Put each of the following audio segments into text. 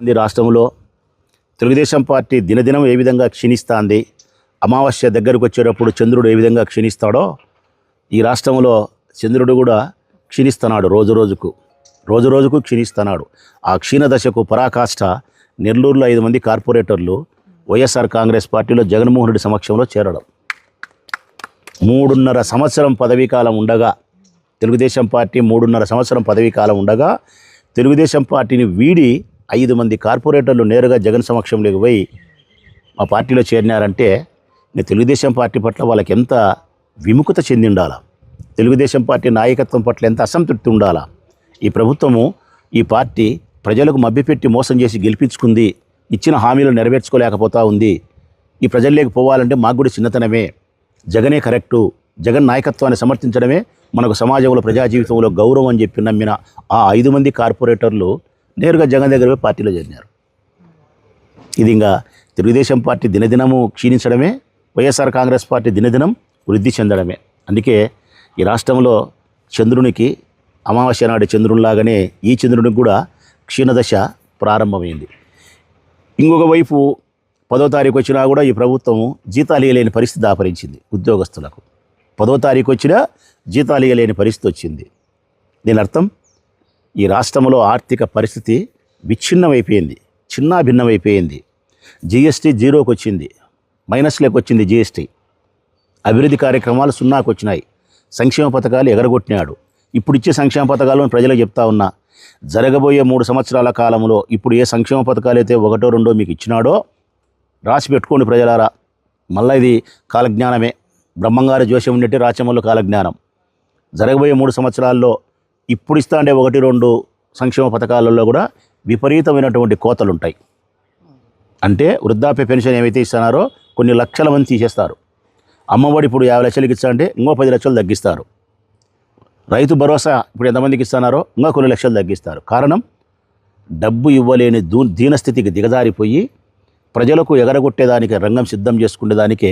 మంది రాష్ట్రంలో. తెలుగుదేశం పార్టీ దినదినం ఏ విధంగా క్షీణిస్తాంది అమావాస్య దగ్గరకు వచ్చేటప్పుడు చంద్రుడు ఏ విధంగా క్షీణిస్తాడో ఈ రాష్ట్రంలో చంద్రుడు కూడా క్షీణిస్తున్నాడు రోజు రోజుకు. రోజు రోజుకు క్షీణిస్తున్నాడు. ఆ క్షీణ దశకు పరాకాష్ట నెల్లూరులో ఐదు మంది కార్పొరేటర్లు వైఎస్ఆర్ కాంగ్రెస్ పార్టీలో జగన్మోహన్ రెడ్డి సమక్షంలో చేరడం. మూడున్నర సంవత్సరం పదవీ కాలం ఉండగా తెలుగుదేశం పార్టీ మూడున్నర సంవత్సరం పదవీ కాలం ఉండగా తెలుగుదేశం పార్టీని వీడి ఐదు మంది కార్పొరేటర్లు నేరుగా జగన్ సమక్షంలోకి పోయి మా పార్టీలో చేరినారంటే నేను తెలుగుదేశం పార్టీ పట్ల వాళ్ళకి ఎంత విముఖత చెంది ఉండాలా తెలుగుదేశం పార్టీ నాయకత్వం పట్ల ఎంత అసంతృప్తి ఉండాలా? ఈ ప్రభుత్వము ఈ పార్టీ ప్రజలకు మభ్యపెట్టి మోసం చేసి గెలిపించుకుంది ఇచ్చిన హామీలు నెరవేర్చుకోలేకపోతా ఉంది. ఈ ప్రజల్లోకి పోవాలంటే మాకు కూడా చిన్నతనమే. జగనే కరెక్టు జగన్ నాయకత్వాన్ని సమర్థించడమే మనకు సమాజంలో ప్రజా జీవితంలో గౌరవం అని చెప్పి నమ్మిన ఆ ఐదు మంది కార్పొరేటర్లు నేరుగా జగన్ దగ్గర పోయి పార్టీలో చేరినారు. ఇది ఇంకా తెలుగుదేశం పార్టీ దినదినము క్షీణించడమే వైఎస్ఆర్ కాంగ్రెస్ పార్టీ దినదినం వృద్ధి చెందడమే. అందుకే ఈ రాష్ట్రంలో చంద్రునికి అమావాస్య నాడు చంద్రునిలాగానే ఈ చంద్రునికి కూడా క్షీణదశ ప్రారంభమైంది. ఇంకొక వైపు పదో తారీఖు వచ్చినా కూడా ఈ ప్రభుత్వం జీతాలు ఇవ్వలేని పరిస్థితి దాపరించింది ఉద్యోగస్తులకు. పదో తారీఖు వచ్చినా జీతాలు ఇవ్వలేని పరిస్థితి వచ్చింది. దీని అర్థం ఈ రాష్ట్రంలో ఆర్థిక పరిస్థితి విచ్ఛిన్నమైపోయింది చిన్న భిన్నమైపోయింది. జిఎస్టీ జీరోకి వచ్చింది మైనస్లోకి వచ్చింది జిఎస్టీ అభివృద్ధి కార్యక్రమాలు సున్నాకు వచ్చినాయి సంక్షేమ పథకాలు ఎగరగొట్టినాడు. ఇప్పుడు ఇచ్చే సంక్షేమ పథకాలను ప్రజలకు చెప్తా ఉన్నా జరగబోయే మూడు సంవత్సరాల కాలంలో ఇప్పుడు ఏ సంక్షేమ పథకాలు అయితే ఒకటో రెండో మీకు ఇచ్చినాడో రాసి పెట్టుకోండి ప్రజలారా. మళ్ళీ ఇది కాలజ్ఞానమే. బ్రహ్మంగారి జోషం ఉండేటి రాచమల్లు కాలజ్ఞానం. జరగబోయే మూడు సంవత్సరాల్లో ఇప్పుడు ఇస్తా ఉండే ఒకటి రెండు సంక్షేమ పథకాలలో కూడా విపరీతమైనటువంటి కోతలు ఉంటాయి అంటే వృద్ధాప్య పెన్షన్ ఏమైతే ఇస్తున్నారో కొన్ని లక్షల మంది తీసేస్తారు. అమ్మఒడి ఇప్పుడు యాభై లక్షలకి ఇస్తా అంటే ఇంకో పది లక్షలు తగ్గిస్తారు. రైతు భరోసా ఇప్పుడు ఎంతమందికి ఇస్తున్నారో ఇంకా కొన్ని లక్షలు తగ్గిస్తారు. కారణం డబ్బు ఇవ్వలేని దూ దీనస్థితికి దిగజారిపోయి ప్రజలకు ఎగరగొట్టేదానికి రంగం సిద్ధం చేసుకునేదానికే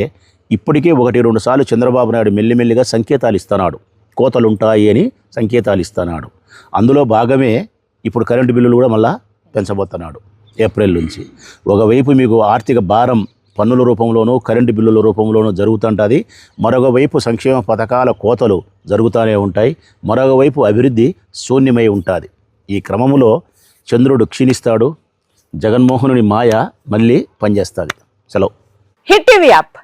ఇప్పటికే ఒకటి రెండు సార్లు చంద్రబాబు నాయుడు మెల్లిమెల్లిగా సంకేతాలు ఇస్తున్నాడు. కోతలు ఉంటాయి అని సంకేతాలు ఇస్తున్నాడు అందులో భాగమే ఇప్పుడు కరెంటు బిల్లులు కూడా మళ్ళా పెంచబోతున్నాడు ఏప్రిల్ నుంచి. ఒకవైపు మీకు ఆర్థిక భారం పన్నుల రూపంలోనూ కరెంటు బిల్లుల రూపంలోనూ జరుగుతుంటుంది. మరొక వైపు సంక్షేమ పథకాల కోతలు జరుగుతూనే ఉంటాయి. మరొక వైపు అభివృద్ధి శూన్యమై ఉంటుంది. ఈ క్రమములో చంద్రుడు క్షీణిస్తాడు. జగన్మోహనుని మాయ మళ్ళీ పనిచేస్తుంది. సెలవు. Hit TV app.